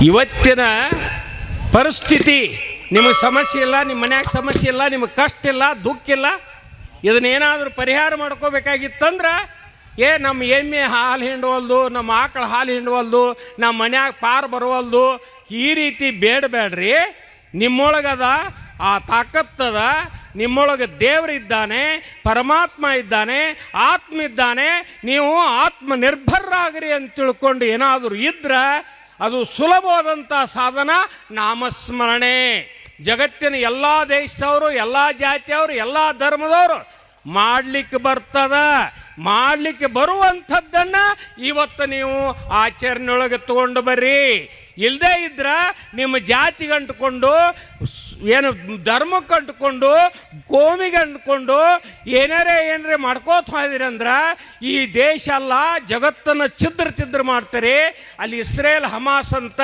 ಇವತ್ತಿನ ಪರಿಸ್ಥಿತಿ ನಿಮಗೆ ಸಮಸ್ಯೆ ಇಲ್ಲ, ನಿಮ್ಮ ಮನ್ಯಾಗ ಸಮಸ್ಯೆ ಇಲ್ಲ ನಿಮಗೆ ಕಷ್ಟ ಇಲ್ಲ, ದುಃಖ ಇಲ್ಲ, ಇದನ್ನೇನಾದರೂ ಪರಿಹಾರ ಮಾಡ್ಕೋಬೇಕಾಗಿತ್ತಂದ್ರೆ, ಏ, ನಮ್ಮ ಎಮ್ಮೆ ಹಾಲು ಹಿಂಡುವಲ್ದು, ನಮ್ಮ ಆಕಳ ಹಾಲು ಹಿಂಡುವಲ್ದು, ನಮ್ಮ ಮನ್ಯಾಗ ಪಾರು ಬರುವಲ್ದು, ಈ ರೀತಿ ಬೇಡಬೇಡ್ರಿ ನಿಮ್ಮೊಳಗದ ಆ ತಾಕತ್ತದ ನಿಮ್ಮೊಳಗೆ ದೇವರಿದ್ದಾನೆ ಪರಮಾತ್ಮ ಇದ್ದಾನೆ, ಆತ್ಮ ಇದ್ದಾನೆ, ನೀವು ಆತ್ಮ ನಿರ್ಭರಾಗ್ರಿ ಅಂತ ತಿಳ್ಕೊಂಡು ಏನಾದರೂ ಇದ್ರೆ ಅದು ಸುಲಭವಾದಂಥ ಸಾಧನ ನಾಮಸ್ಮರಣೆ. ಜಗತ್ತಿನ ಎಲ್ಲ ದೇಶದವರು, ಎಲ್ಲ ಜಾತಿಯವರು, ಎಲ್ಲ ಧರ್ಮದವರು ಮಾಡಲಿಕ್ಕೆ ಬರ್ತದ. ಮಾಡಲಿಕ್ಕೆ ಬರುವಂಥದ್ದನ್ನು ಇವತ್ತು ನೀವು ಆಚರಣೆಯೊಳಗೆ ತಗೊಂಡು ಬರ್ರಿ. ಇಲ್ಲದೇ ಇದ್ರ ನಿಮ್ಮ ಜಾತಿಗೆ ಅಂಟ್ಕೊಂಡು, ಏನು ಧರ್ಮಕ್ಕೆ ಅಂಟ್ಕೊಂಡು ಗೋಮಿಗೆ ಅಂಟ್ಕೊಂಡು, ಏನಾರೇ ಏನಾರೇ ಮಾಡ್ಕೋತ ಹೋದಿರಿ ಅಂದ್ರೆ, ಈ ದೇಶ ಅಲ್ಲ, ಜಗತ್ತನ್ನು ಛಿದ್ರ ಛಿದ್ರ ಮಾಡ್ತಾರೆ. ಅಲ್ಲಿ ಇಸ್ರೇಲ್, ಹಮಾಸ್ ಅಂತ,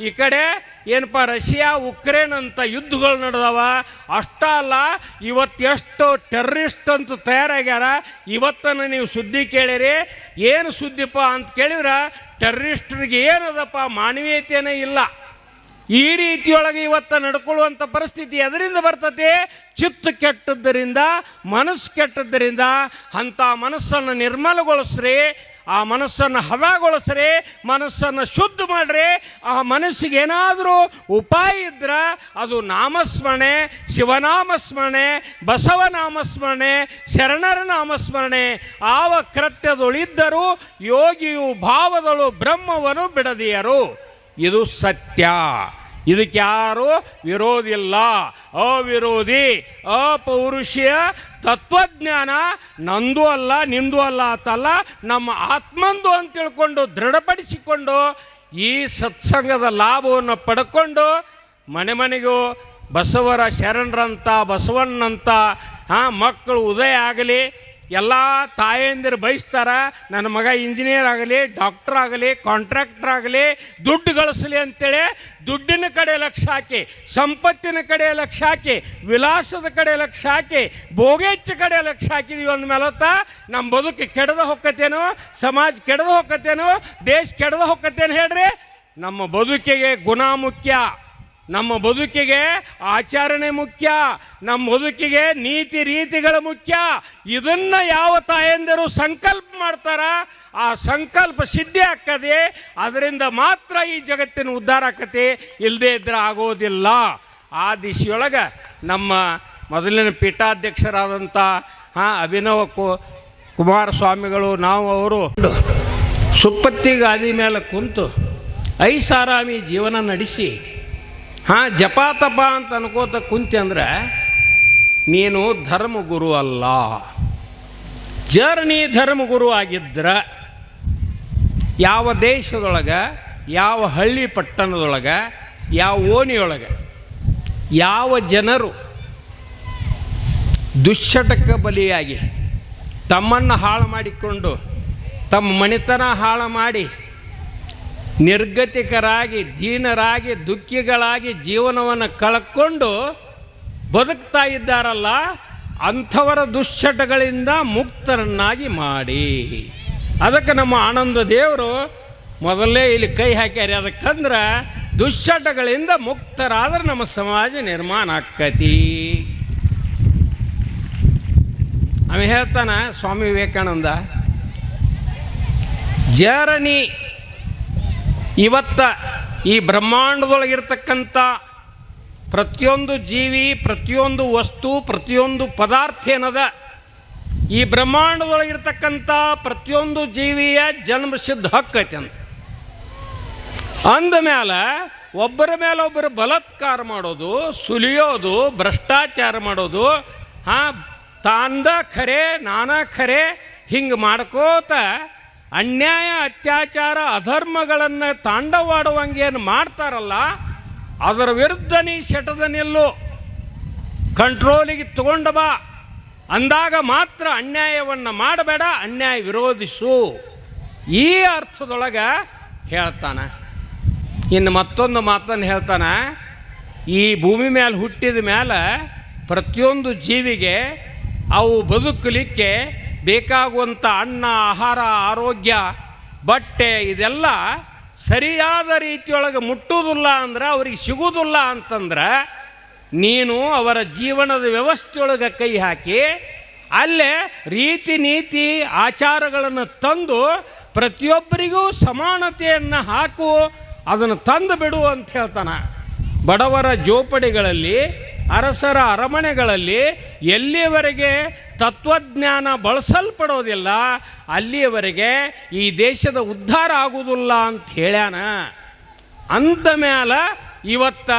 ಈ ಕಡೆ ಏನಪ್ಪ, ರಷ್ಯಾ, ಉಕ್ರೇನ್ ಅಂತ ಯುದ್ಧಗಳು ನಡೆದವ. ಅಷ್ಟ ಅಲ್ಲ, ಇವತ್ತು ಎಷ್ಟು ಟೆರ್ರಿಸ್ಟ್ ಅಂತ ತಯಾರಾಗ್ಯಾರ. ಇವತ್ತನ್ನು ನೀವು ಸುದ್ದಿ ಕೇಳಿರಿ. ಏನು ಸುದ್ದಿಪ್ಪ ಅಂತ ಕೇಳಿದ್ರೆ ಟೆರ್ರಿಸ್ಟ್ರಿಗೆ ಏನದಪ್ಪ ಮಾನವೀಯತೆಯೇ ಇಲ್ಲ. ಈ ರೀತಿಯೊಳಗೆ ಇವತ್ತು ನಡ್ಕೊಳ್ಳುವಂಥ ಪರಿಸ್ಥಿತಿ ಎದರಿಂದ ಬರ್ತತೆ ಚಿತ್ತ ಕೆಟ್ಟದ್ದರಿಂದ, ಮನಸ್ಸು ಕೆಟ್ಟದ್ದರಿಂದ, ಅಂಥ ಮನಸ್ಸನ್ನು ನಿರ್ಮಲಗೊಳಿಸ್ರಿ, ಆ ಮನಸ್ಸನ್ನು ಹದಗೊಳಿಸ್ರಿ, ಮನಸ್ಸನ್ನು ಶುದ್ಧ ಮಾಡ್ರಿ, ಆ ಮನಸ್ಸಿಗೆ ಏನಾದರೂ ಉಪಾಯ ಇದ್ರೆ, ಅದು ನಾಮಸ್ಮರಣೆ, ಶಿವನಾಮಸ್ಮರಣೆ, ಬಸವನಾಮಸ್ಮರಣೆ, ಶರಣರ ನಾಮಸ್ಮರಣೆ, ಆವ ಕೃತ್ಯದೊಳಿದ್ದರೂ ಯೋಗಿಯು ಭಾವದಳು ಬ್ರಹ್ಮವನ್ನು ಬಿಡದಿಯರು. ಇದು ಸತ್ಯ. ಇದಕ್ಕೆ ಯಾರು ವಿರೋಧಿಲ್ಲ. ಅವಿರೋಧಿ, ಅಪೌರುಷೀಯ, ತತ್ವಜ್ಞಾನ, ನಂದು ಅಲ್ಲ, ನಿಂದು ಅಲ್ಲ ಅಂತಲ್ಲ ನಮ್ಮ ಆತ್ಮಂದು ಅಂತ ತಿಳ್ಕೊಂಡು ದೃಢಪಡಿಸಿಕೊಂಡು ಈ ಸತ್ಸಂಗದ ಲಾಭವನ್ನು ಪಡ್ಕೊಂಡು ಮನೆ ಮನೆಗೂ ಬಸವರ ಶರಣರಂತ, ಬಸವಣ್ಣಂತ, ಹಾಂ, ಮಕ್ಕಳು ಉದಯ ಆಗಲಿ. ಎಲ್ಲ ತಾಯಂದಿರು ಬಯಸ್ತಾರ, ನನ್ನ ಮಗ ಇಂಜಿನಿಯರ್ ಆಗಲಿ ಡಾಕ್ಟರ್ ಆಗಲಿ ಕಾಂಟ್ರಾಕ್ಟರ್ ಆಗಲಿ, ದುಡ್ಡು ಗಳಿಸಲಿ ಅಂತೇಳಿ ದುಡ್ಡಿನ ಕಡೆ ಲಕ್ಷ ಹಾಕಿ, ಸಂಪತ್ತಿನ ಕಡೆ ಲಕ್ಷ ಹಾಕಿ, ವಿಲಾಸದ ಕಡೆ ಲಕ್ಷ ಹಾಕಿ ಭೋಗೇಚ್ಛ ಕಡೆ ಲಕ್ಷ ಹಾಕಿದೀವಿ ಅಂದಮೇಲತ್ತ ನಮ್ಮ ಬದುಕು ಕೆಡದ ಹೊಕ್ಕತ್ತೇನು, ಸಮಾಜ ಕೆಡದ ಹೊಕ್ಕತ್ತೇನು, ದೇಶ ಕೆಡದ ಹೊಕ್ಕತ್ತೇನು ಹೇಳ್ರಿ? ನಮ್ಮ ಬದುಕಿಗೆ ಗುಣ ಮುಖ್ಯ ನಮ್ಮ ಬದುಕಿಗೆ ಆಚರಣೆ ಮುಖ್ಯ, ನಮ್ಮ ಬದುಕಿಗೆ ನೀತಿ ರೀತಿಗಳು ಮುಖ್ಯ. ಇದನ್ನ ಯಾವ ತಾಯಂದಿರು ಸಂಕಲ್ಪ ಮಾಡ್ತಾರ, ಆ ಸಂಕಲ್ಪ ಸಿದ್ಧಿ ಆಕ್ಕದೆ ಅದರಿಂದ ಮಾತ್ರ ಈ ಜಗತ್ತಿನ ಉದ್ಧಾರ ಆಕತಿ ಇಲ್ಲದೇ ಇದ್ರೆ ಆಗೋದಿಲ್ಲ. ಆ ದಿಶೆಯೊಳಗೆ ನಮ್ಮ ಮೊದಲಿನ ಪೀಠಾಧ್ಯಕ್ಷರಾದಂಥ ಹಾಂ, ಅಭಿನವ ಕು, ಕುಮಾರಸ್ವಾಮಿಗಳು, ನಾವು ಅವರು ಸುಪ್ಪತ್ತಿ ಗಾದಿ ಮೇಲೆ ಕುಂತು ಐಸಾರಾಮಿ ಜೀವನ ನಡೆಸಿ ಹಾಂ ಜಪ ತಪ ಅಂತ ಅನ್ಕೋತ ಕುಂತಿ ಅಂದ್ರೆ, ನೀನು ಧರ್ಮಗುರು ಅಲ್ಲ. ಜರ್ನಿ ಧರ್ಮಗುರು ಆಗಿದ್ರ, ಯಾವ ದೇಶದೊಳಗೆ, ಯಾವ ಹಳ್ಳಿ ಪಟ್ಟಣದೊಳಗೆ, ಯಾವ ಓಣಿಯೊಳಗೆ, ಯಾವ ಜನರು ದುಶ್ಚಟಕ್ಕೆ ಬಲಿಯಾಗಿ ತಮ್ಮನ್ನು ಹಾಳು ಮಾಡಿಕೊಂಡು, ತಮ್ಮ ಮಣಿತನ ಹಾಳು ಮಾಡಿ ನಿರ್ಗತಿಕರಾಗಿ, ದೀನರಾಗಿ, ದುಃಖಿಗಳಾಗಿ ಜೀವನವನ್ನು ಕಳ್ಕೊಂಡು ಬದುಕ್ತಾ ಇದ್ದಾರಲ್ಲ, ಅಂಥವರ ದುಶ್ಚಟಗಳಿಂದ ಮುಕ್ತರನ್ನಾಗಿ ಮಾಡಿ. ಅದಕ್ಕೆ ನಮ್ಮ ಆನಂದ ದೇವರು ಮೊದಲೇ ಇಲ್ಲಿ ಕೈ ಹಾಕ್ಯಾರ. ಅದಕ್ಕಂದ್ರೆ ದುಶ್ಚಟಗಳಿಂದ ಮುಕ್ತರಾದ್ರೆ ನಮ್ಮ ಸಮಾಜ ನಿರ್ಮಾಣ ಆಕ್ಕತಿ ಅವ ಹೇಳ್ತಾನೆ ಸ್ವಾಮಿ ವಿವೇಕಾನಂದ, ಜರಣಿ ಇವತ್ತ ಈ ಬ್ರಹ್ಮಾಂಡದೊಳಗಿರ್ತಕ್ಕಂಥ ಪ್ರತಿಯೊಂದು ಜೀವಿ, ಪ್ರತಿಯೊಂದು ವಸ್ತು, ಪ್ರತಿಯೊಂದು ಪದಾರ್ಥ ಏನದ? ಈ ಬ್ರಹ್ಮಾಂಡದೊಳಗಿರ್ತಕ್ಕಂಥ ಪ್ರತಿಯೊಂದು ಜೀವಿಯ ಜನ್ಮ ಸಿದ್ಧ ಹಕ್ಕೈತಿ ಅಂತ. ಅಂದ ಮೇಲೆ ಒಬ್ಬರ ಮೇಲೆ ಒಬ್ಬರು ಬಲಾತ್ಕಾರ ಮಾಡೋದು, ಸುಲಿಯೋದು, ಭ್ರಷ್ಟಾಚಾರ ಮಾಡೋದು, ಹಾಂ, ತಾಂದ ಖರೆ, ನಾನಾ ಖರೆ, ಹಿಂಗೆ ಮಾಡ್ಕೋತ ಅನ್ಯಾಯ, ಅತ್ಯಾಚಾರ, ಅಧರ್ಮಗಳನ್ನು ತಾಂಡವಾಡುವಂಗೇನು ಮಾಡ್ತಾರಲ್ಲ, ಅದರ ವಿರುದ್ಧ ನೀ ಶಟದ ನಿಲ್ಲು. ಕಂಟ್ರೋಲಿಗೆ ತಗೊಂಡ ಬಾ. ಅಂದಾಗ ಮಾತ್ರ ಅನ್ಯಾಯವನ್ನು ಮಾಡಬೇಡ, ಅನ್ಯಾಯ ವಿರೋಧಿಸು. ಈ ಅರ್ಥದೊಳಗೆ ಹೇಳ್ತಾನೆ. ಇನ್ನು ಮತ್ತೊಂದು ಮಾತನ್ನು ಹೇಳ್ತಾನೆ. ಈ ಭೂಮಿ ಮೇಲೆ ಹುಟ್ಟಿದ ಮೇಲೆ ಪ್ರತಿಯೊಂದು ಜೀವಿಗೆ ಅವು ಬದುಕಲಿಕ್ಕೆ ಬೇಕಾಗುವಂಥ ಅನ್ನ, ಆಹಾರ, ಆರೋಗ್ಯ, ಬಟ್ಟೆ ಇದೆಲ್ಲ ಸರಿಯಾದ ರೀತಿಯೊಳಗೆ ಮುಟ್ಟುವುದಿಲ್ಲ ಅಂದ್ರೆ ಅವ್ರಿಗೆ ಸಿಗುವುದಿಲ್ಲ ಅಂತಂದ್ರೆ ನೀನು ಅವರ ಜೀವನದ ವ್ಯವಸ್ಥೆಯೊಳಗೆ ಕೈ ಹಾಕಿ ಅಲ್ಲೇ ರೀತಿ ನೀತಿ ಆಚಾರಗಳನ್ನು ತಂದು ಪ್ರತಿಯೊಬ್ಬರಿಗೂ ಸಮಾನತೆಯನ್ನು ಹಾಕು, ಅದನ್ನು ತಂದು ಬಿಡು ಅಂತ ಹೇಳ್ತಾನೆ. ಬಡವರ ಜೋಪಡಿಗಳಲ್ಲಿ, ಅರಸರ ಅರಮನೆಗಳಲ್ಲಿ ಎಲ್ಲಿಯವರೆಗೆ ತತ್ವಜ್ಞಾನ ಬಳಸಲ್ಪಡೋದಿಲ್ಲ, ಅಲ್ಲಿಯವರೆಗೆ ಈ ದೇಶದ ಉದ್ಧಾರ ಆಗುವುದಿಲ್ಲ ಅಂತ ಹೇಳ್ಯಾನ. ಅಂದ ಮ್ಯಾಲ ಇವತ್ತ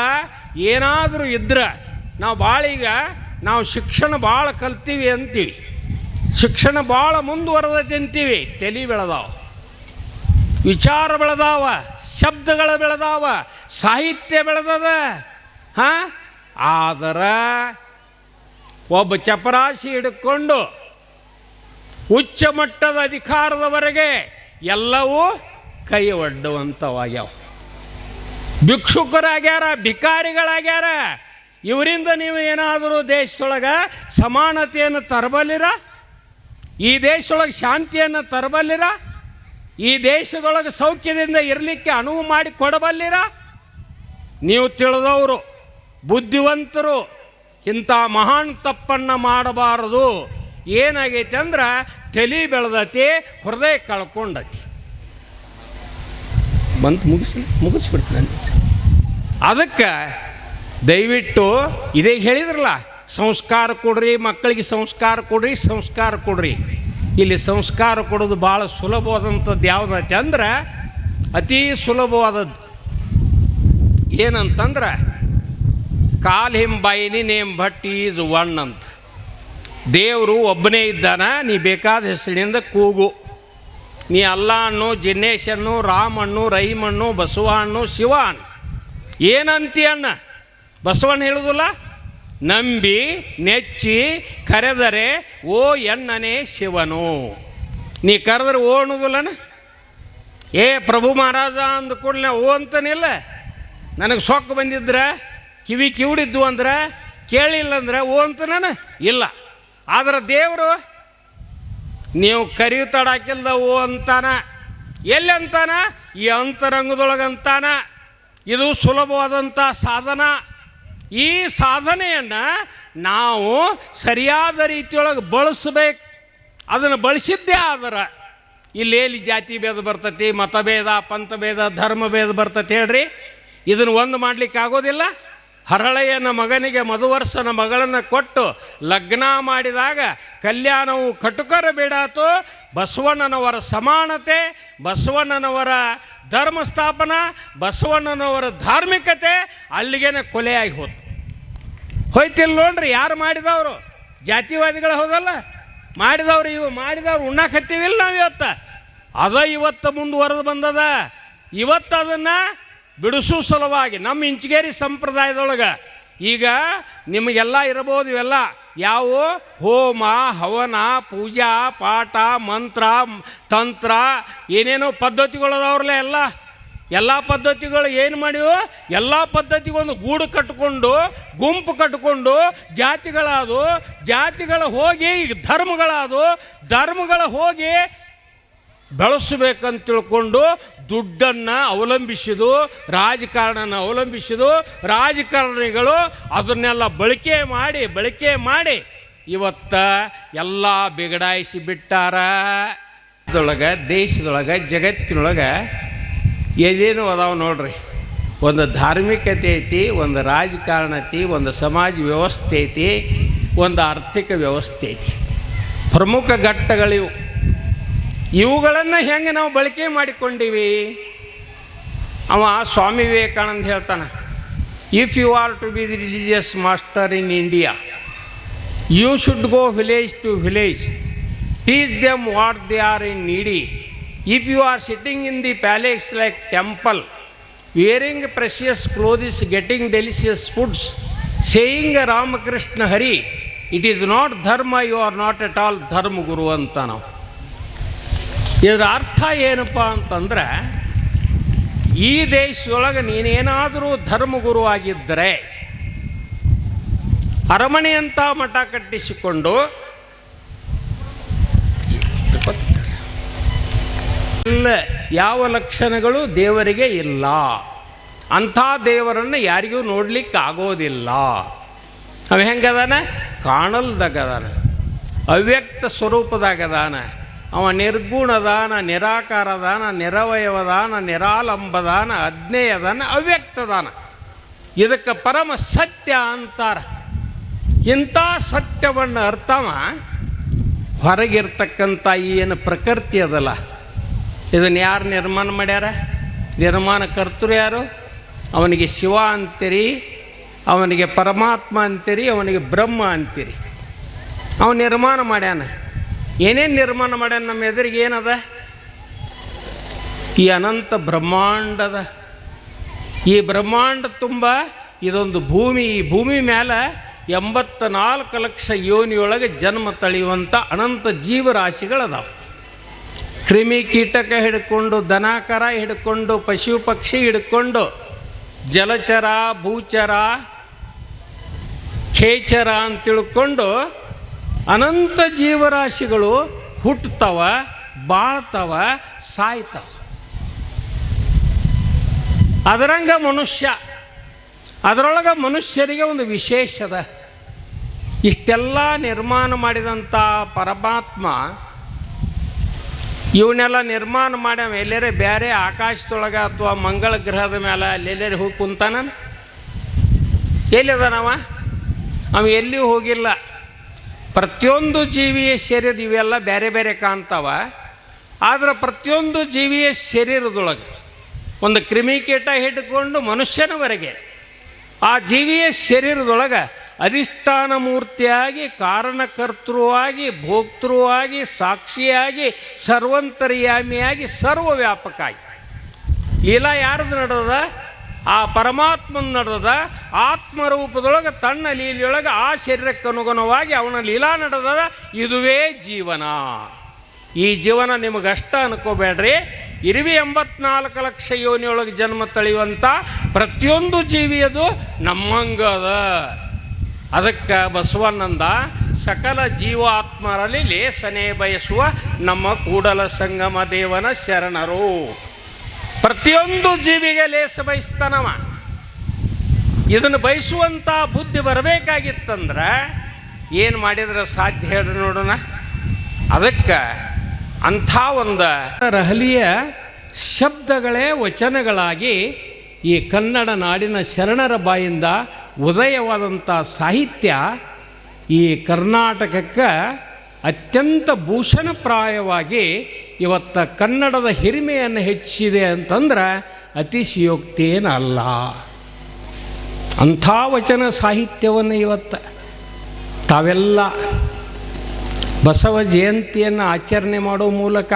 ಏನಾದರೂ ಇದ್ರೆ ನಾವು ಭಾಳ ಈಗ ನಾವು ಶಿಕ್ಷಣ ಭಾಳ ಕಲ್ತೀವಿ ಅಂತೀವಿ. ಶಿಕ್ಷಣ ಭಾಳ ಮುಂದುವರೆದೈತಿ ಅಂತೀವಿ. ತಲೆ ಬೆಳೆದಾವ. ವಿಚಾರ ಬೆಳೆದಾವ, ಶಬ್ದಗಳು ಬೆಳೆದಾವ, ಸಾಹಿತ್ಯ ಬೆಳೆದದ, ಹಾಂ? ಆದ್ರೆ ಒಬ್ಬ ಚಪರಾಶಿ ಹಿಡ್ಕೊಂಡು ಉಚ್ಚ ಮಟ್ಟದ ಅಧಿಕಾರದವರೆಗೆ ಎಲ್ಲವೂ ಕೈ ಒಡ್ಡುವಂಥವಾಗ್ಯಾವ. ಭಿಕ್ಷುಕರಾಗ್ಯಾರ, ಭಿಕಾರಿಗಳಾಗ್ಯಾರ, ಇವರಿಂದ ನೀವು ಏನಾದರೂ ದೇಶದೊಳಗೆ ಸಮಾನತೆಯನ್ನು ತರಬಲ್ಲಿರ? ಈ ದೇಶದೊಳಗೆ ಶಾಂತಿಯನ್ನು ತರಬಲ್ಲಿರ? ಈ ದೇಶದೊಳಗೆ ಸೌಖ್ಯದಿಂದ ಇರಲಿಕ್ಕೆ ಅನುವು ಮಾಡಿ ಕೊಡಬಲ್ಲಿರ? ನೀವು ತಿಳಿದವರು, ಬುದ್ಧಿವಂತರು ಇಂಥ ಮಹಾನ್ ತಪ್ಪನ್ನು ಮಾಡಬಾರದು. ಏನಾಗೈತೆ ಅಂದ್ರೆ ತಲೆ ಬೆಳೆದತಿ, ಹೃದಯ ಕಳ್ಕೊಂಡತಿ. ಬಂತು ಮುಗಿಸಿ, ಮುಗಿಸ್ಬಿಡ್ತೀನಿ ಅದಕ್ಕೆ ದಯವಿಟ್ಟು ಇದೇ ಹೇಳಿದ್ರಲ್ಲ, ಸಂಸ್ಕಾರ ಕೊಡ್ರಿ, ಮಕ್ಕಳಿಗೆ ಸಂಸ್ಕಾರ ಕೊಡ್ರಿ ಸಂಸ್ಕಾರ ಕೊಡ್ರಿ. ಇಲ್ಲಿ ಸಂಸ್ಕಾರ ಕೊಡೋದು ಭಾಳ ಸುಲಭವಾದಂಥದ್ದು ಯಾವುದೈತೆ ಅಂದ್ರೆ, ಅತೀ ಸುಲಭವಾದದ್ದು. ಏನಂತಂದ್ರೆ call him by any name but is one ಅಂತ. ದೇವರು ಒಬ್ಬನೇ ಇದ್ದಾನ, ನೀ ಬೇಕಾದ ಹೆಸರಿನಿಂದ ಕೂಗು. ನೀ ಅಲ್ಲ ಅಣ್ಣು ಜಿನ್ನೇಶನ್ನು, ರಾಮಣ್ಣು, ರೈಮಣ್ಣು, ಬಸವಣ್ಣು ಶಿವನ್ ಏನಂತಿ ಅಣ್ಣ? ಬಸವಣ್ಣ ಹೇಳುದಿಲ್ಲ? ನಂಬಿ, ನೆಚ್ಚಿ, ಕರೆದರೆ, ಓ ಎಣ್ಣನೇ ಶಿವನು. ನೀ ಕರೆದ್ರೆ ಓ ಏ ಪ್ರಭು ಮಹಾರಾಜ ಅಂದ ಕೂಡಲೇ ಓ ಅಂತನಿಲ್ಲ. ನನಗೆ ಸೊಕ್ಕು ಬಂದಿದ್ರೆ ಕಿವಿ ಕಿವಿಡಿದ್ದು ಅಂದ್ರೆ ಕೇಳಿಲ್ಲ ಅಂದ್ರೆ ಓ ಅಂತ ನಾನು ಇಲ್ಲ. ಆದ್ರೆ ದೇವರು, ನೀವು ಕರಿಯು ತಡಾಕಿಲ್ಲ ಓ ಅಂತಾನ, ಎಲ್ಲಿ ಅಂತಾನ? ಈ ಅಂತರಂಗದೊಳಗಂತಾನ. ಇದು ಸುಲಭವಾದಂಥ ಸಾಧನ. ಈ ಸಾಧನೆಯನ್ನು ನಾವು ಸರಿಯಾದ ರೀತಿಯೊಳಗೆ ಬಳಸಬೇಕು. ಅದನ್ನು ಬಳಸಿದ್ದೇ ಆದ್ರೆ. ಇಲ್ಲೇಲಿ ಜಾತಿ ಭೇದ ಬರ್ತೈತಿ, ಮತಭೇದ ಧರ್ಮ ಭೇದ ಬರ್ತೈತಿ ಹೇಳ್ರಿ. ಇದನ್ನು ಒಂದು ಮಾಡ್ಲಿಕ್ಕೆ ಆಗೋದಿಲ್ಲ ಹರಳೆಯನ ಮಗನಿಗೆ ಮಧುವರ್ಷನ ಮಗಳನ್ನು ಕೊಟ್ಟು ಲಗ್ನ ಮಾಡಿದಾಗ ಕಲ್ಯಾಣವು ಕಟುಕರ ಬೇಡಾತು. ಬಸವಣ್ಣನವರ ಸಮಾನತೆ, ಬಸವಣ್ಣನವರ ಧರ್ಮ ಸ್ಥಾಪನ ಬಸವಣ್ಣನವರ ಧಾರ್ಮಿಕತೆ ಅಲ್ಲಿಗೇನೆ ಕೊಲೆಯಾಗಿ ಹೋತು. ಹೋಯ್ತಿಲ್ಲ ನೋಡ್ರಿ ಯಾರು ಮಾಡಿದವರು? ಜಾತಿವಾದಿಗಳು ಹೌದಲ್ಲ? ಮಾಡಿದವ್ರು ಇವು, ಮಾಡಿದವ್ರು ಉಣ್ಣಾಕತ್ತೀವಿಲ್ಲ ನಾವು ಇವತ್ತು. ಅದ ಇವತ್ತು ಮುಂದುವರೆದು ಬಂದದ. ಇವತ್ತು ಅದನ್ನು ಬಿಡಿಸೋ ಸಲುವಾಗಿ, ನಮ್ಮ ಇಂಚಗೇರಿ ಸಂಪ್ರದಾಯದೊಳಗೆ ಈಗ ನಿಮಗೆಲ್ಲ ಇರಬಹುದು ಇವೆಲ್ಲ. ಯಾವ? ಹೋಮ, ಹವನ, ಪೂಜಾ, ಪಾಠ, ಮಂತ್ರ, ತಂತ್ರ, ಏನೇನೋ ಪದ್ಧತಿಗಳದವ್ರಲ್ಲ ಎಲ್ಲ. ಎಲ್ಲ ಪದ್ಧತಿಗಳು ಏನು ಮಾಡಿವು? ಎಲ್ಲ ಪದ್ಧತಿಗೊಂದು ಗೂಡು ಕಟ್ಟಿಕೊಂಡು ಗುಂಪು ಕಟ್ಟಿಕೊಂಡು ಜಾತಿಗಳಾದವು. ಜಾತಿಗಳು ಹೋಗಿ ಈಗ ಧರ್ಮಗಳಾದವು. ಧರ್ಮಗಳು ಹೋಗಿ ಬೆಳೆಸಬೇಕಂತ ತಿಳ್ಕೊಂಡು ದುಡ್ಡನ್ನು ಅವಲಂಬಿಸಿದು, ರಾಜಕಾರಣನ ಅವಲಂಬಿಸಿದು, ರಾಜಕಾರಣಿಗಳು ಅದನ್ನೆಲ್ಲ ಬಳಕೆ ಮಾಡಿ ಬಳಕೆ ಮಾಡಿ ಇವತ್ತ ಎಲ್ಲ ಬಿಗಡಾಯಿಸಿ ಬಿಟ್ಟಾರ. ಅದೊಳಗೆ ದೇಶದೊಳಗೆ, ಜಗತ್ತಿನೊಳಗೆ ಏನೇನು ಅದಾವ ನೋಡ್ರಿ. ಒಂದು ಧಾರ್ಮಿಕತೆ ಐತಿ, ಒಂದು ರಾಜಕಾರಣ ಐತಿ, ಒಂದು ಸಮಾಜ ವ್ಯವಸ್ಥೆ ಐತಿ, ಒಂದು ಆರ್ಥಿಕ ವ್ಯವಸ್ಥೆ ಐತಿ. ಪ್ರಮುಖ ಘಟ್ಟಗಳಿವು. ಇವುಗಳನ್ನು ಹೆಂಗೆ ನಾವು ಬಳಕೆ ಮಾಡಿಕೊಂಡಿವಿ? ಅವ ಸ್ವಾಮಿ ವಿವೇಕಾನಂದ ಹೇಳ್ತಾನೆ if you are to be the religious master in India you should go village to village teach them what they are in need if you are sitting in the palace like temple wearing precious clothes getting delicious foods saying Ramakrishna Hari it is not dharma you are not at all dharma guru ಅಂತ ನಾವು ಇದರ ಅರ್ಥ ಏನಪ್ಪ ಅಂತಂದ್ರೆ, ಈ ದೇಶದೊಳಗೆ ನೀನೇನಾದರೂ ಧರ್ಮಗುರು ಆಗಿದ್ದರೆ ಅರಮನೆಯಂಥ ಮಠ ಕಟ್ಟಿಸಿಕೊಂಡು, ಇಲ್ಲ, ಯಾವ ಲಕ್ಷಣಗಳು ದೇವರಿಗೆ ಇಲ್ಲ. ಅಂಥ ದೇವರನ್ನು ಯಾರಿಗೂ ನೋಡ್ಲಿಕ್ಕೆ ಆಗೋದಿಲ್ಲ ಅವ ಹೆಂಗದಾನೆ? ಕಾಣಲ್ದಾಗದಾನೆ. ಅವ್ಯಕ್ತ ಸ್ವರೂಪದಾಗದಾನ. ಅವ ನಿರ್ಗುಣದಾನ, ನಿರಾಕಾರದಾನ, ನಿರವಯವದಾನ, ನಿರಾಲಂಬದಾನ, ಅಜ್ಞೇಯದಾನ, ಅವ್ಯಕ್ತದಾನ. ಇದಕ್ಕೆ ಪರಮ ಸತ್ಯ ಅಂತಾರ. ಇಂಥ ಸತ್ಯವನ್ನು ಅರ್ಥವ ಹೊರಗಿರ್ತಕ್ಕಂಥ ಏನು ಪ್ರಕೃತಿ ಅದಲ್ಲ. ಇದನ್ನು ಯಾರು ನಿರ್ಮಾಣ ಮಾಡ್ಯಾರ? ನಿರ್ಮಾಣ ಕರ್ತರು ಯಾರು? ಅವನಿಗೆ ಶಿವ ಅಂತೀರಿ, ಅವನಿಗೆ ಪರಮಾತ್ಮ ಅಂತೀರಿ, ಅವನಿಗೆ ಬ್ರಹ್ಮ ಅಂತೀರಿ. ಅವನು ನಿರ್ಮಾಣ ಮಾಡ್ಯಾನ. ಏನೇನು ನಿರ್ಮಾಣ ಮಾಡ್ಯಾನ ನಮ್ಮ ಎದುರಿಗೆ ಏನದ? ಈ ಅನಂತ ಬ್ರಹ್ಮಾಂಡದ. ಈ ಬ್ರಹ್ಮಾಂಡ ತುಂಬ, ಇದೊಂದು ಭೂಮಿ, ಈ ಭೂಮಿ ಮೇಲೆ ಎಂಬತ್ತ ನಾಲ್ಕು ಲಕ್ಷ ಯೋನಿಯೊಳಗೆ ಜನ್ಮ ತಳೆಯುವಂಥ ಅನಂತ ಜೀವರಾಶಿಗಳದಾವ. ಕ್ರಿಮಿ ಕೀಟಕ ಹಿಡ್ಕೊಂಡು, ದನಕರ ಹಿಡ್ಕೊಂಡು, ಪಶು ಪಕ್ಷಿ ಹಿಡ್ಕೊಂಡು, ಜಲಚರ, ಭೂಚರ, ಖೇಚರ ಅಂತ ತಿಳ್ಕೊಂಡು ಅನಂತ ಜೀವರಾಶಿಗಳು ಹುಟ್ಟುತ್ತವ, ಬಾಳ್ತವ, ಸಾಯ್ತವ. ಅದರಂಗ ಮನುಷ್ಯ, ಅದರೊಳಗೆ ಮನುಷ್ಯರಿಗೆ ಒಂದು ವಿಶೇಷದ ಇಷ್ಟೆಲ್ಲ ನಿರ್ಮಾಣ ಮಾಡಿದಂಥ ಪರಮಾತ್ಮ, ಇವನ್ನೆಲ್ಲ ನಿರ್ಮಾಣ ಮಾಡ್ಯಾವ ಎಲ್ಲರೇ ಬೇರೆ ಆಕಾಶದೊಳಗೆ ಅಥವಾ ಮಂಗಳ ಗ್ರಹದ ಮೇಲೆ ಅಲ್ಲೆಲ್ಲೇ ಹೋಗಿ ಕುಂತಾನ ಎಲ್ಲಿದಾನವ? ಅವ ಎಲ್ಲಿಯೂ ಹೋಗಿಲ್ಲ. ಪ್ರತಿಯೊಂದು ಜೀವಿಯ ಶರೀರ ಇವೆಲ್ಲ ಬೇರೆ ಬೇರೆ ಕಾಣ್ತಾವ. ಆದ್ರೆ ಪ್ರತಿಯೊಂದು ಜೀವಿಯ ಶರೀರದೊಳಗೆ ಒಂದು ಕ್ರಿಮಿಕೀಟ ಹಿಡ್ಕೊಂಡು ಮನುಷ್ಯನವರೆಗೆ ಆ ಜೀವಿಯ ಶರೀರದೊಳಗೆ ಅಧಿಷ್ಠಾನ ಮೂರ್ತಿಯಾಗಿ, ಕಾರಣಕರ್ತೃವಾಗಿ, ಭೋಕ್ತೃವಾಗಿ, ಸಾಕ್ಷಿಯಾಗಿ, ಸರ್ವಂತರ್ಯಾಮಿಯಾಗಿ ಸರ್ವವ್ಯಾಪಕಾಗಿ ಲೀಲಾ ಯಾರ್ದು ನಡೆದ ಆ ಪರಮಾತ್ಮನ ನಡೆದ ಆತ್ಮರೂಪದೊಳಗೆ ತನ್ನ ಲೀಲೆಯೊಳಗೆ ಆ ಶರೀರಕ್ಕೆ ಅನುಗುಣವಾಗಿ ಅವನ ಲೀಲಾ ನಡೆದ ಇದುವೇ ಜೀವನ. ಈ ಜೀವನ ನಿಮಗಷ್ಟ ಅನ್ಕೋಬೇಡ್ರಿ. ಇರುವಿ ಎಂಬತ್ನಾಲ್ಕು ಲಕ್ಷ ಯೋನಿಯೊಳಗೆ ಜನ್ಮ ತಳೆಯುವಂಥ ಪ್ರತಿಯೊಂದು ಜೀವಿಯದು ನಮ್ಮಂಗದ ಅದಕ್ಕೆ ಬಸವಣ್ಣಂದ ಸಕಲ ಜೀವಾತ್ಮರಲ್ಲಿ ಲೇಸನೆ ಬಯಸುವ ನಮ್ಮ ಕೂಡಲ ಸಂಗಮ ದೇವನ ಶರಣರು. ಪ್ರತಿಯೊಂದು ಜೀವಿಗೆ ಲೇಸ ಬಯಸ್ತಾನವ. ಇದನ್ನು ಬಯಸುವಂಥ ಬುದ್ಧಿ ಬರಬೇಕಾಗಿತ್ತಂದ್ರೆ ಏನು ಮಾಡಿದ್ರೆ ಸಾಧ್ಯ ಹೇಳಿ ನೋಡೋಣ. ಅದಕ್ಕೆ ಅಂಥ ಒಂದು ರಹಲಿಯ ಶಬ್ದಗಳೇ ವಚನಗಳಾಗಿ ಈ ಕನ್ನಡ ನಾಡಿನ ಶರಣರ ಬಾಯಿಂದ ಉದಯವಾದಂಥ ಸಾಹಿತ್ಯ ಈ ಕರ್ನಾಟಕಕ್ಕೆ ಅತ್ಯಂತ ಭೂಷಣಪ್ರಾಯವಾಗಿ ಇವತ್ತ ಕನ್ನಡದ ಹಿರಿಮೆಯನ್ನು ಹೆಚ್ಚಿದೆ ಅಂತಂದ್ರೆ ಅತಿಶಯೋಕ್ತಿಯೇನಲ್ಲ ಅಂಥ ವಚನ ಸಾಹಿತ್ಯವನ್ನು ಇವತ್ತು ತಾವೆಲ್ಲ ಬಸವ ಜಯಂತಿಯನ್ನು ಆಚರಣೆ ಮಾಡೋ ಮೂಲಕ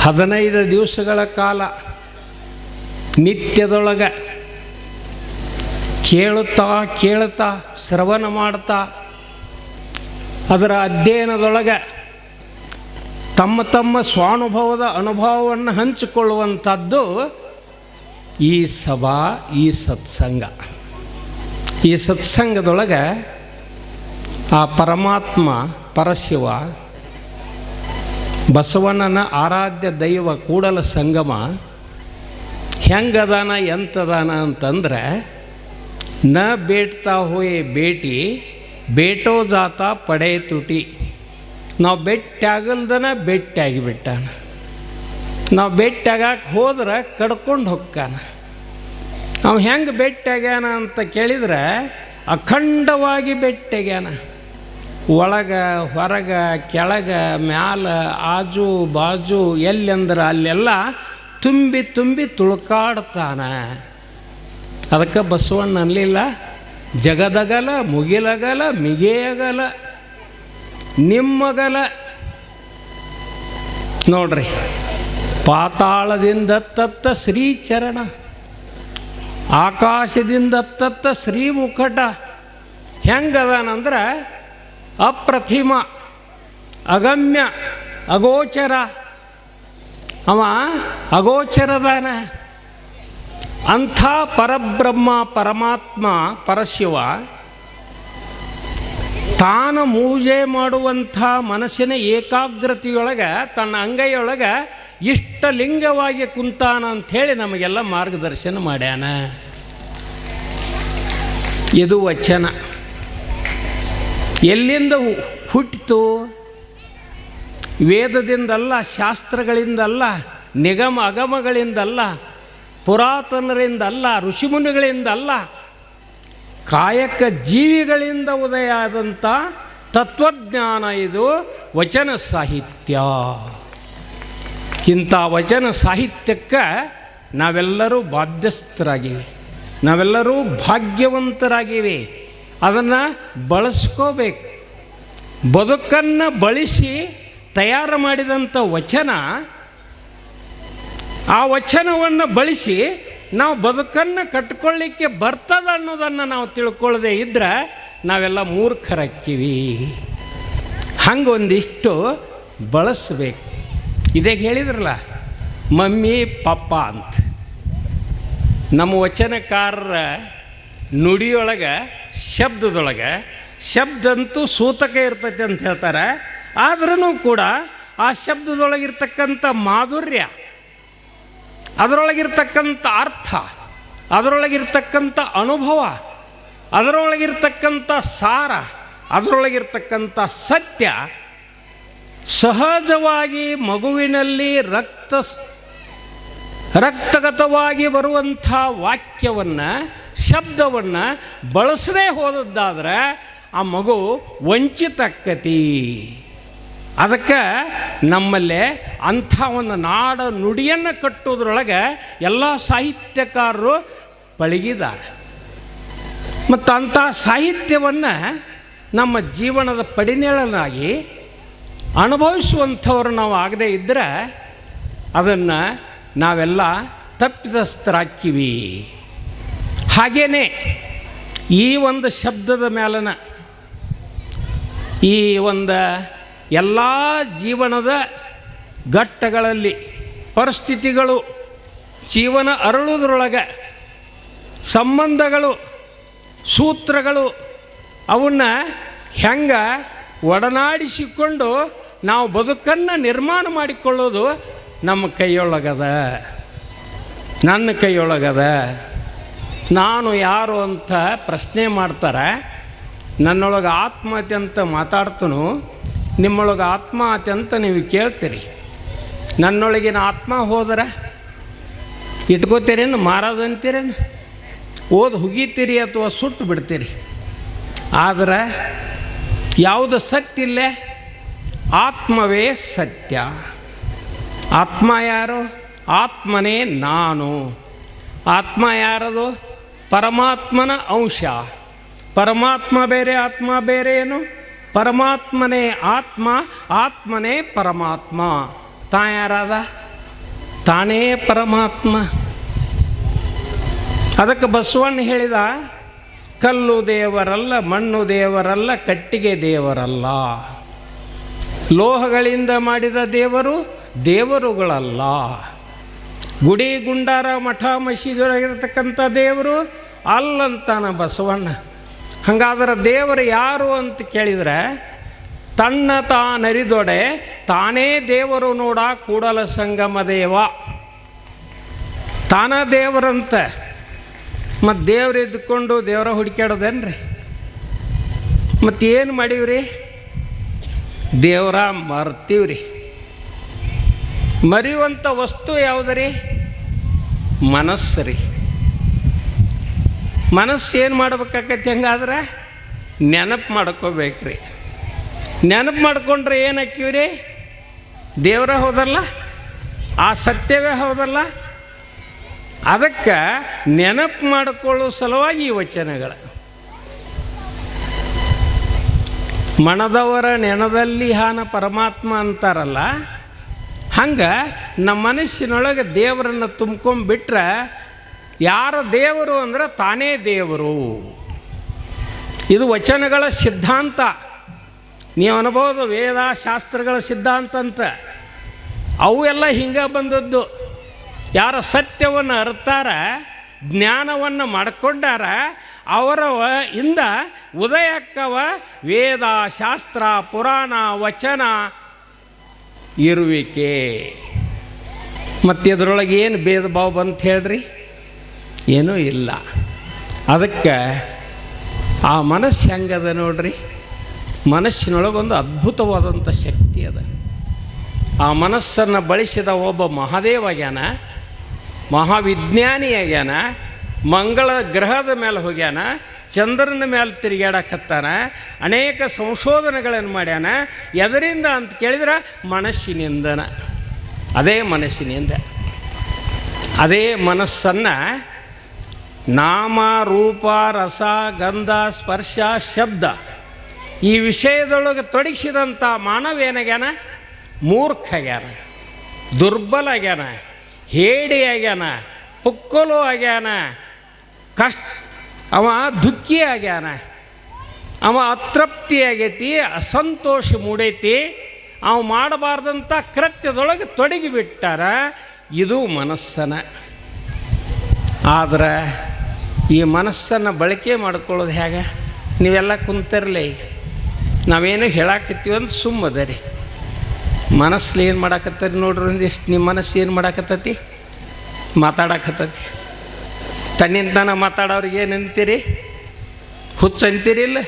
ಹದಿನೈದು ದಿವಸಗಳ ಕಾಲ ನಿತ್ಯದೊಳಗೆ ಕೇಳುತ್ತಾ ಕೇಳುತ್ತಾ ಶ್ರವಣ ಮಾಡ್ತಾ ಅದರ ಅಧ್ಯಯನದೊಳಗೆ ತಮ್ಮ ತಮ್ಮ ಸ್ವಾನುಭವದ ಅನುಭವವನ್ನು ಹಂಚಿಕೊಳ್ಳುವಂಥದ್ದು ಈ ಸಭಾ, ಈ ಸತ್ಸಂಗ. ಈ ಸತ್ಸಂಗದೊಳಗೆ ಆ ಪರಮಾತ್ಮ, ಪರಶಿವ, ಬಸವಣ್ಣನ ಆರಾಧ್ಯ ದೈವ ಕೂಡಲ ಸಂಗಮ ಹೆಂಗದಾನ ಎಂತದಾನ ಅಂತಂದ್ರೆ, ನ ಬೇಟ್ತಾ ಹೋಯೇ ಬೇಟಿ ಬೇಟೋ ಜಾತ ಪಡೆ ತುಟಿ. ನಾವು ಬೆಟ್ಟಾಗಲ್ದನ ಬೆಟ್ಟಾಗಿಬಿಟ್ಟಾನ ನಾವು ಬೆಟ್ಟಾಗಕ್ಕೆ ಹೋದ್ರೆ ಕಡ್ಕೊಂಡು ಹೊಕ್ಕಾನ. ಅವ ಹೆಂಗೆ ಬೆಟ್ಟಾಗ್ಯಾನ ಅಂತ ಕೇಳಿದ್ರೆ ಅಖಂಡವಾಗಿ ಬೆಟ್ಟಾಗ್ಯಾನ. ಒಳಗ, ಹೊರಗ, ಕೆಳಗ, ಮ್ಯಾಲ, ಆಜು, ಬಾಜು, ಎಲ್ಲೆಂದ್ರೆ ಅಲ್ಲೆಲ್ಲ ತುಂಬಿ ತುಂಬಿ ತುಳ್ಕಾಡ್ತಾನ. ಅದಕ್ಕೆ ಬಸವಣ್ಣ ಅನ್ನಲಿಲ್ಲ ಜಗದಗಲ ಮುಗಿಲಗಲ ಮಿಗೆಯಗಲ. ನಿಮ್ಮಗಲ ನೋಡ್ರಿ, ಪಾತಾಳದಿಂದ ತತ್ತ ಶ್ರೀಚರಣ, ಆಕಾಶದಿಂದ ತತ್ತ ಶ್ರೀಮುಖಟ ಹೆಂಗದಾನಂದ್ರೆ ಅಪ್ರತಿಮ, ಅಗಮ್ಯ, ಅಗೋಚರ. ಅವ ಅಗೋಚರದಾನ. ಅಂಥ ಪರಬ್ರಹ್ಮ, ಪರಮಾತ್ಮ, ಪರಶಿವ ತಾನು ಮೂಜೆ ಮಾಡುವಂಥ ಮನಸ್ಸಿನ ಏಕಾಗ್ರತೆಯೊಳಗೆ, ತನ್ನ ಅಂಗೈಯೊಳಗೆ ಇಷ್ಟಲಿಂಗವಾಗಿ ಕುಂತಾನ ಅಂಥೇಳಿ ನಮಗೆಲ್ಲ ಮಾರ್ಗದರ್ಶನ ಮಾಡ್ಯಾನ. ಇದು ವಚನ. ಎಲ್ಲಿಂದ ಹುಟ್ಟಿತು? ವೇದದಿಂದಲ್ಲ, ಶಾಸ್ತ್ರಗಳಿಂದಲ್ಲ, ನಿಗಮ, ಅಗಮಗಳಿಂದಲ್ಲ, ಪುರಾತನರಿಂದಲ್ಲ, ಋಷಿಮುನಿಗಳಿಂದಲ್ಲ ಕಾಯಕ ಜೀವಿಗಳಿಂದ ಉದಯ ಆದಂಥ ತತ್ವಜ್ಞಾನ ಇದು ವಚನ ಸಾಹಿತ್ಯ. ಇಂಥ ವಚನ ಸಾಹಿತ್ಯಕ್ಕೆ ನಾವೆಲ್ಲರೂ ಬಾಧ್ಯಸ್ಥರಾಗಿವೆ. ನಾವೆಲ್ಲರೂ ಭಾಗ್ಯವಂತರಾಗಿವೆ. ಅದನ್ನು ಬಳಸ್ಕೋಬೇಕು. ಬದುಕನ್ನು ಬಳಸಿ ತಯಾರು ಮಾಡಿದಂಥ ವಚನ, ಆ ವಚನವನ್ನು ಬಳಸಿ ನಾವು ಬದುಕನ್ನು ಕಟ್ಕೊಳ್ಳಿಕ್ಕೆ ಬರ್ತದ ಅನ್ನೋದನ್ನು ನಾವು ತಿಳ್ಕೊಳ್ಳದೆ ಇದ್ರೆ ನಾವೆಲ್ಲ ಮೂರ್ಖರಕ್ಕಿವಿ. ಹಂಗೆ ಒಂದಿಷ್ಟು ಬಳಸ್ಬೇಕು. ಇದೇ ಹೇಳಿದ್ರಲ್ಲ, ಮಮ್ಮಿ, ಪಪ್ಪ ಅಂತ. ನಮ್ಮ ವಚನಕಾರರ ನುಡಿಯೊಳಗೆ, ಶಬ್ದದೊಳಗೆ ಶಬ್ದ ಅಂತೂ ಸೂತಕ ಇರ್ತೈತೆ ಅಂತ ಹೇಳ್ತಾರೆ. ಆದ್ರೂ ಕೂಡ ಆ ಶಬ್ದದೊಳಗಿರ್ತಕ್ಕಂಥ ಮಾಧುರ್ಯ ಅದರೊಳಗಿರ್ತಕ್ಕಂಥ ಅರ್ಥ, ಅದರೊಳಗಿರ್ತಕ್ಕಂಥ ಅನುಭವ, ಅದರೊಳಗಿರ್ತಕ್ಕಂಥ ಸಾರ, ಅದರೊಳಗಿರ್ತಕ್ಕಂಥ ಸತ್ಯ ಸಹಜವಾಗಿ ಮಗುವಿನಲ್ಲಿ ರಕ್ತ ರಕ್ತಗತವಾಗಿ ಬರುವಂಥ ವಾಕ್ಯವನ್ನು, ಶಬ್ದವನ್ನು ಬಳಸದೇ ಹೋದದ್ದಾದರೆ ಆ ಮಗು ವಂಚಿತಕ್ಕತಿ. ಅದಕ್ಕೆ ನಮ್ಮಲ್ಲೇ ಅಂಥ ಒಂದು ನಾಡ ನುಡಿಯನ್ನು ಕಟ್ಟೋದ್ರೊಳಗೆ ಎಲ್ಲ ಸಾಹಿತ್ಯಕಾರರು ಪಳಗಿದ್ದಾರೆ. ಮತ್ತು ಅಂಥ ಸಾಹಿತ್ಯವನ್ನು ನಮ್ಮ ಜೀವನದ ಪಡಿನೇಳನಾಗಿ ಅನುಭವಿಸುವಂಥವ್ರು ನಾವು ಆಗದೇ ಇದ್ದರೆ ಅದನ್ನು ನಾವೆಲ್ಲ ತಪ್ಪಿತಸ್ಥರಾಕ್ಕಿವಿ ಹಾಗೇನೆ ಈ ಒಂದು ಶಬ್ದದ ಮೇಲನ ಈ ಒಂದು ಎಲ್ಲ ಜೀವನದ ಘಟ್ಟಗಳಲ್ಲಿ ಪರಿಸ್ಥಿತಿಗಳು, ಜೀವನ ಅರಳುವುದರೊಳಗೆ ಸಂಬಂಧಗಳು, ಸೂತ್ರಗಳು ಅವನ್ನ ಹೆಂಗೆ ಒಡನಾಡಿಸಿಕೊಂಡು ನಾವು ಬದುಕನ್ನು ನಿರ್ಮಾಣ ಮಾಡಿಕೊಳ್ಳೋದು ನಮ್ಮ ಕೈಯೊಳಗದ. ನನ್ನ ಕೈಯೊಳಗದ. ನಾನು ಯಾರು ಅಂತ ಪ್ರಶ್ನೆ ಮಾಡ್ತಾರೆ. ನನ್ನೊಳಗೆ ಆತ್ಮಹತ್ಯೆ ಅಂತ ಮಾತಾಡ್ತನು. ನಿಮ್ಮೊಳಗೆ ಆತ್ಮಹತ್ಯೆ ಅಂತ ನೀವು ಕೇಳ್ತೀರಿ. ನನ್ನೊಳಗಿನ ಆತ್ಮ ಹೋದ್ರ? ಇಟ್ಕೋತೀರೇನು ಮಹಾರಾಜ ಅಂತೀರೇನು? ಓದಿ ಹುಗಿತೀರಿ ಅಥವಾ ಸುಟ್ಟು ಬಿಡ್ತೀರಿ. ಆದರೆ ಯಾವುದು ಸತ್ಯ ಇಲ್ಲೇ? ಆತ್ಮವೇ ಸತ್ಯ. ಆತ್ಮ ಯಾರು? ಆತ್ಮನೇ ನಾನು. ಆತ್ಮ ಯಾರದು? ಪರಮಾತ್ಮನ ಅಂಶ. ಪರಮಾತ್ಮ ಬೇರೆ, ಆತ್ಮ ಬೇರೆ ಏನು? ಪರಮಾತ್ಮನೇ ಆತ್ಮ, ಆತ್ಮನೇ ಪರಮಾತ್ಮ. ತಾ ಯಾರಾದ ತಾನೇ ಪರಮಾತ್ಮ. ಅದಕ್ಕೆ ಬಸವಣ್ಣ ಹೇಳಿದ, ಕಲ್ಲು ದೇವರಲ್ಲ, ಮಣ್ಣು ದೇವರಲ್ಲ, ಕಟ್ಟಿಗೆ ದೇವರಲ್ಲ. ಲೋಹಗಳಿಂದ ಮಾಡಿದ ದೇವರು ದೇವರುಗಳಲ್ಲ. ಗುಡಿ ಗುಂಡಾರ ಮಠ ಮಸೀದಿಯೊಳಗಿರ್ತಕ್ಕಂಥ ದೇವರು ಅಲ್ಲಂತಾನ ಬಸವಣ್ಣ. ಹಂಗಾದ್ರೆ ದೇವರು ಯಾರು ಅಂತ ಕೇಳಿದರೆ, ತನ್ನ ತಾನರಿದೊಡೆ ತಾನೇ ದೇವರು ನೋಡ ಕೂಡಲ ಸಂಗಮ ದೇವ. ತಾನ ದೇವರಂತ. ಮತ್ತು ದೇವ್ರು ಇದ್ದುಕೊಂಡು ದೇವರ ಹುಡುಕ್ಯಾಡೋದೇನ್ರಿ? ಮತ್ತು ಏನು ಮಾಡೀವ್ರಿ? ದೇವರ ಮರ್ತೀವ್ರಿ. ಮರೆಯುವಂಥ ವಸ್ತು ಯಾವುದ್ರಿ? ಮನಸ್ಸು ರೀ ಮನಸ್ಸು ಏನು ಮಾಡ್ಬೇಕಾಕತಿ ಹಂಗಾದ್ರೆ ನೆನಪು ಮಾಡ್ಕೋಬೇಕ್ರಿ. ನೆನಪು ಮಾಡ್ಕೊಂಡ್ರೆ ಏನು ಹಾಕಿವ್ರಿ ದೇವರ ಹೌದಲ್ಲ? ಆ ಸತ್ಯವೇ ಹೌದಲ್ಲ? ಅದಕ್ಕೆ ನೆನಪು ಮಾಡಿಕೊಳ್ಳೋ ಸಲುವಾಗಿ ಈ ವಚನಗಳು. ಮಣದವರ ನೆನದಲ್ಲಿ ಹಾನ ಪರಮಾತ್ಮ ಅಂತಾರಲ್ಲ, ಹಂಗೆ ನಮ್ಮ ಮನಸ್ಸಿನೊಳಗೆ ದೇವರನ್ನು ತುಂಬ್ಕೊಂಡ್ಬಿಟ್ರೆ ಯಾರ ದೇವರು ಅಂದರೆ ತಾನೇ ದೇವರು. ಇದು ವಚನಗಳ ಸಿದ್ಧಾಂತ. ನೀವು ಅನ್ಬೋದು ವೇದ ಶಾಸ್ತ್ರಗಳ ಸಿದ್ಧಾಂತ ಅಂತ ಅವು ಎಲ್ಲ ಹಿಂಗೆ ಬಂದದ್ದು. ಯಾರ ಸತ್ಯವನ್ನು ಅರ್ತಾರ, ಜ್ಞಾನವನ್ನು ಮಾಡಿಕೊಂಡಾರ, ಅವರವ ಇಂದ ಉದಯಕ್ಕವ ವೇದ ಶಾಸ್ತ್ರ ಪುರಾಣ, ವಚನ ಇರುವಿಕೆ. ಮತ್ತು ಇದರೊಳಗೆ ಏನು ಭೇದ ಭಾವ ಬಂತ ಹೇಳ್ರಿ? ಏನೂ ಇಲ್ಲ. ಅದಕ್ಕೆ ಆ ಮನಸ್ಸು ಹೆಂಗದ ನೋಡ್ರಿ? ಮನಸ್ಸಿನೊಳಗೊಂದು ಅದ್ಭುತವಾದಂಥ ಶಕ್ತಿ ಅದ. ಆ ಮನಸ್ಸನ್ನು ಬಳಸಿದ ಒಬ್ಬ ಮಹಾದೇವ ಆಗ್ಯಾನ, ಮಹಾವಿಜ್ಞಾನಿ ಆಗ್ಯಾನ, ಮಂಗಳ ಗ್ರಹದ ಮೇಲೆ ಹೋಗ್ಯಾನ, ಚಂದ್ರನ ಮೇಲೆ ತಿರುಗಾಡಕತ್ತಾನ, ಅನೇಕ ಸಂಶೋಧನೆಗಳನ್ನು ಮಾಡ್ಯಾನ, ಎದರಿಂದ ಅಂತ ಕೇಳಿದ್ರೆ ಮನಸ್ಸಿನಿಂದನ. ಅದೇ ಮನಸ್ಸಿನಿಂದ. ಅದೇ ಮನಸ್ಸನ್ನು ನಾಮ, ರೂಪ, ರಸ, ಗಂಧ, ಸ್ಪರ್ಶ, ಶಬ್ದ. ಈ ವಿಷಯದೊಳಗೆ ತೊಡಗಿಸಿದಂಥ ಮಾನವ ಏನಾಗ್ಯಾನ ಮೂರ್ಖ ಆಗ್ಯಾನ ದುರ್ಬಲ ಆಗ್ಯಾನ ಹೇಡಿ ಆಗ್ಯಾನ ಪುಕ್ಕಲು ಆಗ್ಯಾನ. ಕಷ್ಟ ಅವ ದುಃಖಿ ಆಗ್ಯಾನ. ಅವ ಅತೃಪ್ತಿ ಆಗೈತಿ, ಅಸಂತೋಷ ಮೂಡೈತಿ. ಅವ ಮಾಡಬಾರ್ದಂಥ ಕೃತ್ಯದೊಳಗೆ ತೊಡಗಿಬಿಟ್ಟಾರ. ಇದು ಮನಸ್ಸನ. ಆದ್ರೆ ಈ ಮನಸ್ಸನ್ನು ಬಳಕೆ ಮಾಡ್ಕೊಳ್ಳೋದು ಹೇಗೆ? ನೀವೆಲ್ಲ ಕುಂತಿರಲಿ ಈಗ. ನಾವೇನು ಹೇಳಾಕತ್ತೀವಿ ಅಂತ ಸುಮ್ಮದರಿ ಮನಸ್ಸಲ್ಲಿ ಏನು ಮಾಡಾಕತ್ತೀರಿ ನೋಡ್ರಿ ಎಷ್ಟು ನಿಮ್ಮ ಮನಸ್ಸು ಏನು ಮಾಡಾಕತ್ತತಿ? ಮಾತಾಡಕತ್ತತಿ. ತನ್ನಿಂತಾನ ಮಾತಾಡೋರಿಗೆ ಏನು ಅಂತೀರಿ ಹುಚ್ಚು ಅಂತೀರಿ ಇಲ್ಲ?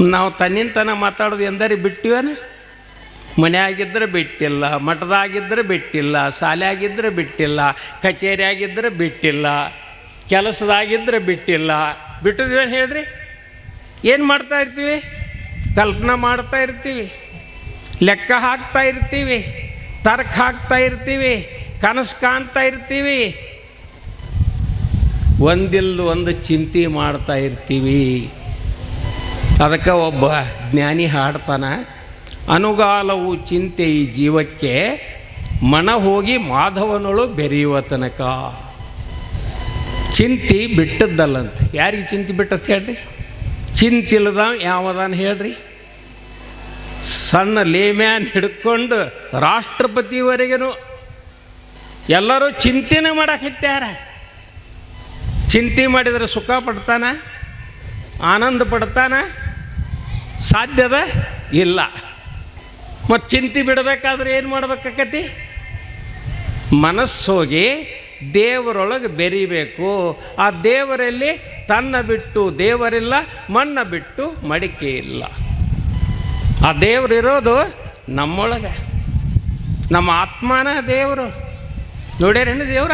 ನಾವು ತನ್ನಿಂತನ ಮಾತಾಡೋದು ಎಂದರೆ ಬಿಟ್ಟಿವೇನ? ಮನೆಯಾಗಿದ್ದರೆ ಬಿಟ್ಟಿಲ್ಲ ಮಠದಾಗಿದ್ದರೆ ಬಿಟ್ಟಿಲ್ಲ ಶಾಲೆಯಾಗಿದ್ದರೆ ಬಿಟ್ಟಿಲ್ಲ ಕಚೇರಿ ಆಗಿದ್ದರೆ ಬಿಟ್ಟಿಲ್ಲ. ಕೆಲಸದಾಗಿದ್ದರೆ ಬಿಟ್ಟಿಲ್ಲ. ಬಿಟ್ಟಿದ್ವಿ ಹೇಳಿದ್ರಿ? ಏನು ಮಾಡ್ತಾ ಇರ್ತೀವಿ? ಕಲ್ಪನೆ ಮಾಡ್ತಾ ಇರ್ತೀವಿ. ಲೆಕ್ಕ ಹಾಕ್ತಾ ಇರ್ತೀವಿ. ತರ್ಕ ಹಾಕ್ತಾ ಇರ್ತೀವಿ. ಕನಸು ಕಾಣ್ತಾ ಇರ್ತೀವಿ. ಒಂದಿಲ್ಲ ಒಂದು ಚಿಂತೆ ಮಾಡ್ತಾ ಇರ್ತೀವಿ. ಅದಕ್ಕೆ ಒಬ್ಬ ಜ್ಞಾನಿ ಹಾಡ್ತಾನ, ಅನುಗಾಲವು ಚಿಂತೆ ಈ ಜೀವಕ್ಕೆ, ಮನ ಹೋಗಿ ಮಾಧವನೊಳು ಬೆರೆಯುವ ತನಕ. ಚಿಂತಿ ಬಿಟ್ಟದ್ದಲ್ಲಂತ. ಯಾರಿಗೆ ಚಿಂತೆ ಬಿಟ್ಟತ್ ಹೇಳ್ರಿ? ಚಿಂತಿಲ್ಲದ ಯಾವದಾನ ಹೇಳ್ರಿ? ಸಣ್ಣ ಲೇಮ್ಯಾನ್ ಹಿಡ್ಕೊಂಡು ರಾಷ್ಟ್ರಪತಿವರೆಗೂ ಎಲ್ಲರೂ ಚಿಂತೆನೇ ಮಾಡಾಕತ್ಯಾರ ಚಿಂತೆ ಮಾಡಿದರೆ ಸುಖ ಪಡ್ತಾನ? ಆನಂದ ಪಡ್ತಾನ? ಸಾಧ್ಯದ ಇಲ್ಲ. ಮತ್ತು ಚಿಂತೆ ಬಿಡಬೇಕಾದ್ರೆ ಏನು ಮಾಡ್ಬೇಕಾಕತಿ? ಮನಸ್ಸೋಗಿ ದೇವರೊಳಗೆ ಬೆರಿಬೇಕು. ಆ ದೇವರಲ್ಲಿ ತನ್ನ ಬಿಟ್ಟು ದೇವರಿಲ್ಲ, ಮಣ್ಣ ಬಿಟ್ಟು ಮಡಿಕೆ ಇಲ್ಲ. ಆ ದೇವರಿರೋದು ನಮ್ಮೊಳಗೆ. ನಮ್ಮ ಆತ್ಮನ ದೇವರು. ನೋಡ್ಯಾರೇನು ದೇವ್ರ?